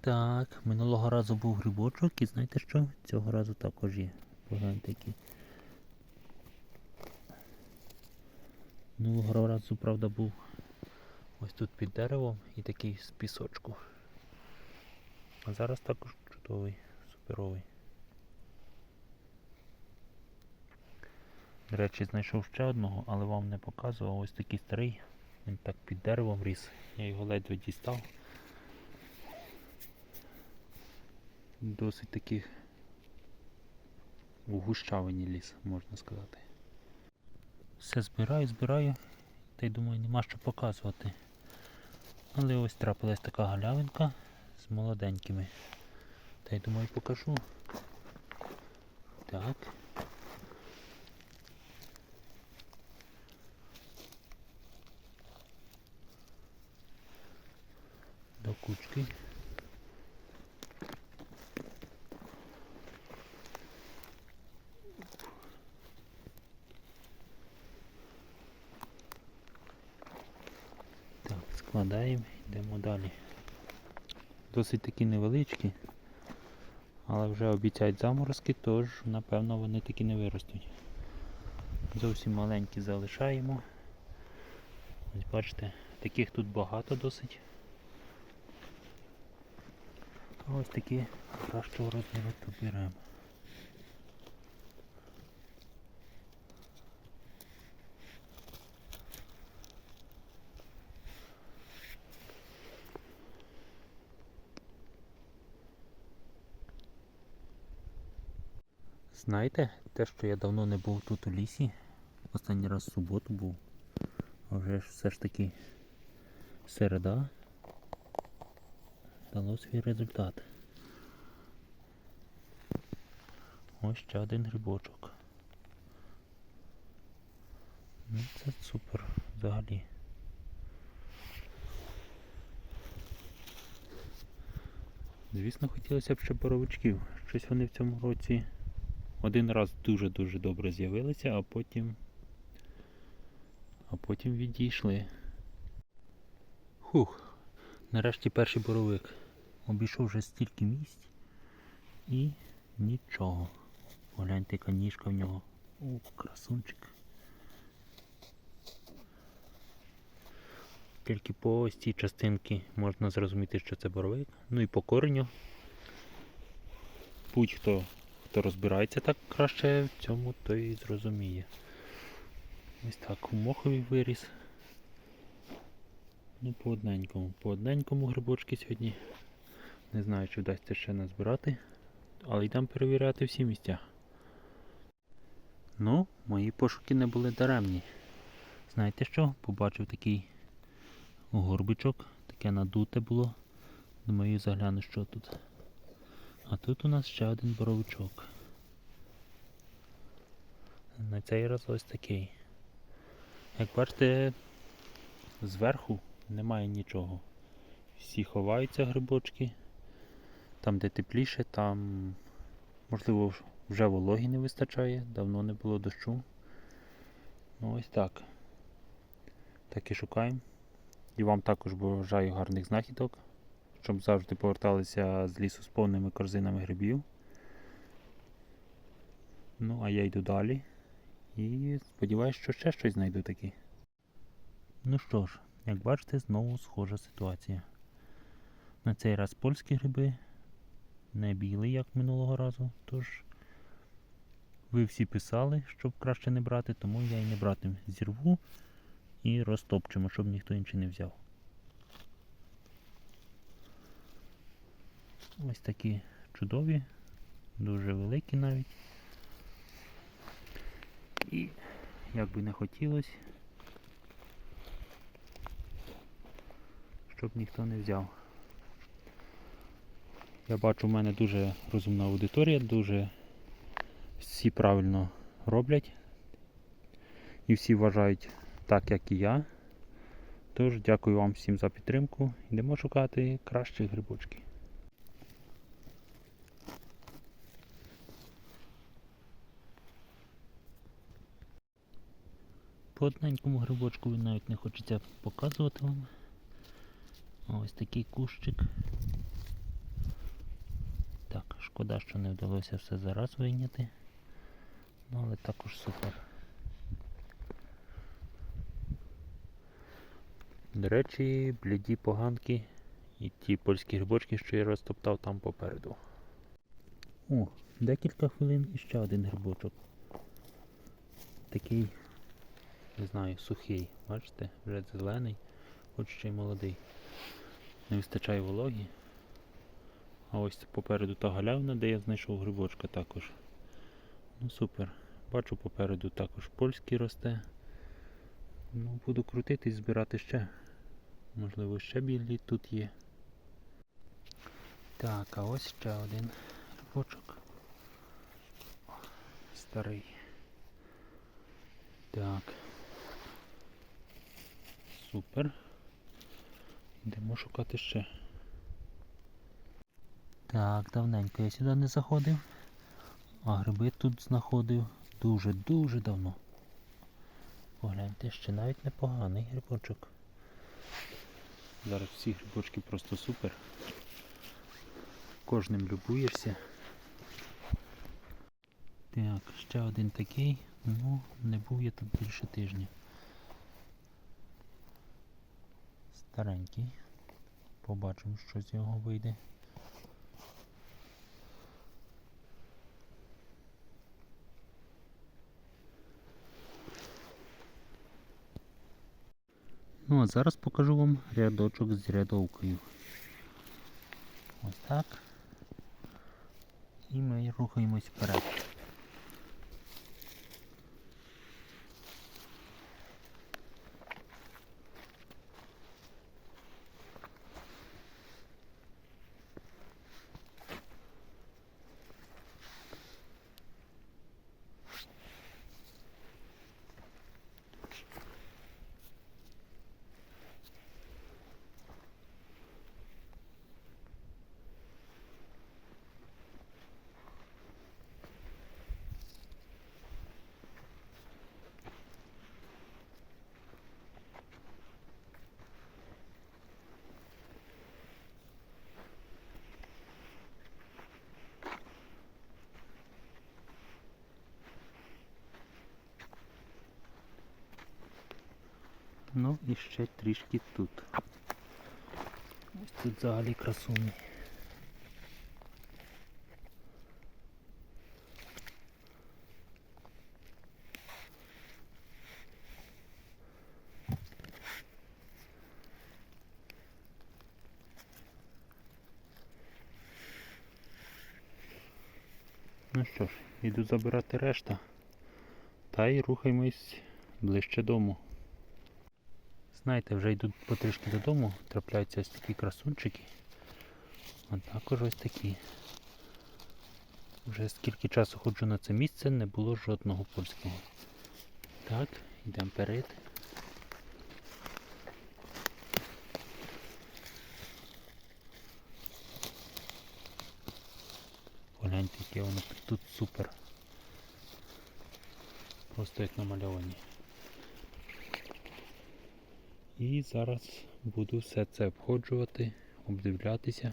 Так, минулого разу був грибочок і знаєте що? Цього разу також є. Погляньте який. Минулого разу, правда, був ось тут під деревом і такий з пісочку. А зараз також чудовий, суперовий. До речі, знайшов ще одного, але вам не показував. Ось такий старий. Він так під деревом ріс. Я його ледве дістав. Досить такий у гущавині ліс, можна сказати. Все збираю, збираю, та й думаю, нема що показувати. Але ось трапилась така галявинка з молоденькими. Та й думаю покажу. Так. До кучки. Так, складаємо, йдемо далі. Досить такі невеличкі, але вже обіцяють заморозки, тож напевно вони такі не виростуть. Зовсім маленькі залишаємо. Ось бачите, таких тут багато досить. Ось такі кращого розміру тут беремо. Знаєте, те, що я давно не був тут у лісі, останній раз в суботу був, а вже ж все ж таки середа дало свій результат. Ось ще один грибочок. Ну це супер взагалі. Звісно, хотілося б ще боровичків. Щось вони в цьому році один раз дуже-дуже добре з'явилися, а потім. А потім відійшли. Хух, нарешті перший боровик. Обійшов вже стільки місць і нічого. Погляньте, яка ніжка в нього. О, красунчик. Тільки по ось цій частинці можна зрозуміти, що це боровик. Ну і по кореню. Будь-хто, хто розбирається так краще в цьому, той і зрозуміє. Ось так у мохові виріс. Ну, по одненькому. По одненькому грибочки сьогодні. Не знаю, чи вдасться ще назбирати, але йдемо перевіряти всі місця. Ну, мої пошуки не були даремні. Знаєте що? Побачив такий горбичок, таке надуте було. Думаю, загляну, що тут. А тут у нас ще один боровичок. На цей раз ось такий. Як бачите, зверху немає нічого. Всі ховаються грибочки. Там, де тепліше, там можливо вже вологі не вистачає, давно не було дощу. Ну ось так. Так і шукаємо. І вам також бажаю гарних знахідок, щоб завжди поверталися з лісу з повними корзинами грибів. Ну, а я йду далі. І сподіваюся, що ще щось знайду таке. Ну що ж, як бачите, знову схожа ситуація. На цей раз польські гриби, не білий, як минулого разу. Тож ви всі писали, щоб краще не брати, тому я і не братиму. Зірву і розтопчемо, щоб ніхто інший не взяв. Ось такі чудові, дуже великі навіть. І як би не хотілося, щоб ніхто не взяв. Я бачу, в мене дуже розумна аудиторія, дуже всі правильно роблять. І всі вважають так, як і я. Тож дякую вам всім за підтримку. Йдемо шукати кращі грибочки. По одненькому грибочку він навіть не хочеться показувати вам. Ось такий кущик. Так, Шкода, що не вдалося все зараз вийняти. Ну, але також супер. До речі, бліді поганки і ті польські грибочки, що я розтоптав там попереду. О, декілька хвилин і ще один грибочок. Такий, не знаю, сухий. Бачите, вже зелений, хоч ще й молодий. Не вистачає вологі. А ось попереду та галявина, де я знайшов грибочка також. Ну супер. Бачу попереду також польський росте. Ну, буду крутитись, збирати ще. Можливо, ще білі тут є. Так, а ось ще один грибочок. Старий. Так. Супер. Йдемо шукати ще. Так, давненько я сюди не заходив. А гриби тут знаходив дуже-дуже давно. Погляньте, ще навіть непоганий грибочок. Зараз всі грибочки просто супер. Кожним любуєшся. Так, ще один такий. Ну, не був я тут більше тижня. Старенький. Побачимо, що з нього вийде. Ну а зараз покажу вам рядочок з рядовкою. Ось так. І ми рухаємось вперед. Ну і ще трішки тут. Ось тут взагалі красуні. Ну що ж, іду забирати решта. Та й рухаємось ближче дому. Знаєте, вже йдуть потрішки додому, трапляються ось такі красунчики. А також ось такі. Вже скільки часу ходжу на це місце, не було жодного польського. Так, йдемо вперед. Погляньте, яке воно тут супер. Просто як намальовані. І зараз буду все це обходжувати, обдивлятися,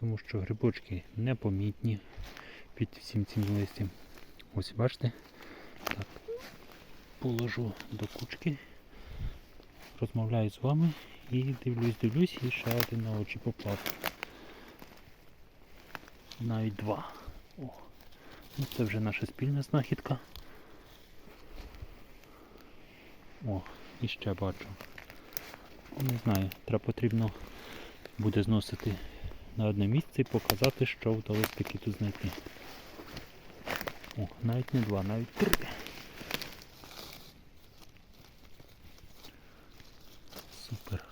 тому що грибочки непомітні під всім цим листям. Ось бачите, так, положу до кучки, розмовляю з вами і дивлюсь, дивлюсь і ще один на очі попав. Навіть два. О, ну це вже наша спільна знахідка. О, і ще бачу. Не знаю, треба потрібно буде зносити на одне місце і показати, що вдалося таки тут знайти. О, навіть не два, навіть три. Супер.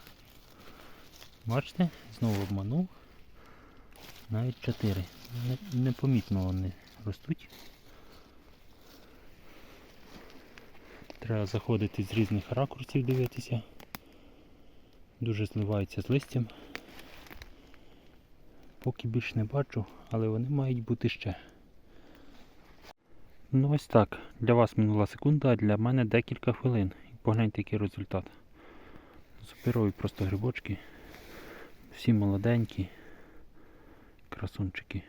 Бачите, знову обманув. Навіть чотири. Непомітно вони ростуть. Треба заходити з різних ракурсів дивитися. Дуже зливаються з листям. Поки більш не бачу, але вони мають бути ще. Ну ось так. Для вас минула секунда, а для мене декілька хвилин. Погляньте, який результат. Суперові просто грибочки. Всі молоденькі. Красунчики.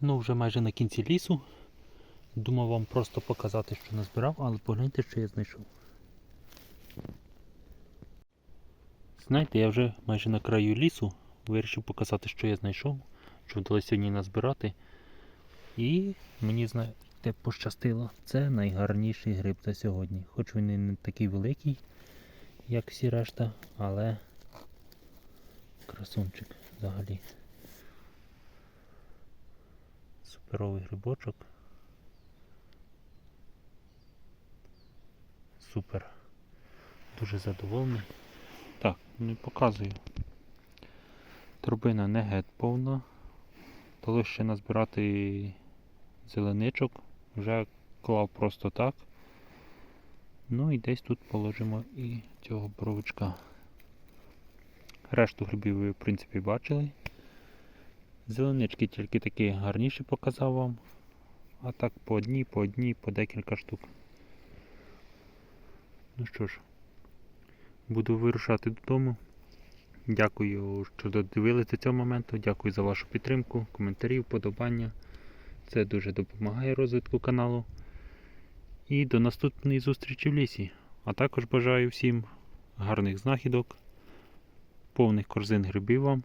Ну, вже майже на кінці лісу. Думав вам просто показати, що назбирав, але погляньте, що я знайшов. Знаєте, я вже майже на краю лісу вирішив показати, що я знайшов, що вдалося сьогодні назбирати. І мені знаєте, пощастило. Це найгарніший гриб за сьогодні. Хоч він і не такий великий, як всі решта, але красунчик взагалі. Суперовий грибочок. Супер. Дуже задоволений. Так, ну і показую. Турбина не геть повна. Дало ще назбирати зеленичок. Вже клав просто так. Ну і десь тут положимо і цього боровичка. Решту грибів ви в принципі бачили. Зеленички тільки такі гарніші показав вам. А так по одній, по одній, по декілька штук. Ну що ж, буду вирушати додому. Дякую, що додивилися до цього моменту. Дякую за вашу підтримку, коментарі, вподобання. Це дуже допомагає розвитку каналу. І до наступної зустрічі в лісі. А також бажаю всім гарних знахідок, повних корзин грибів вам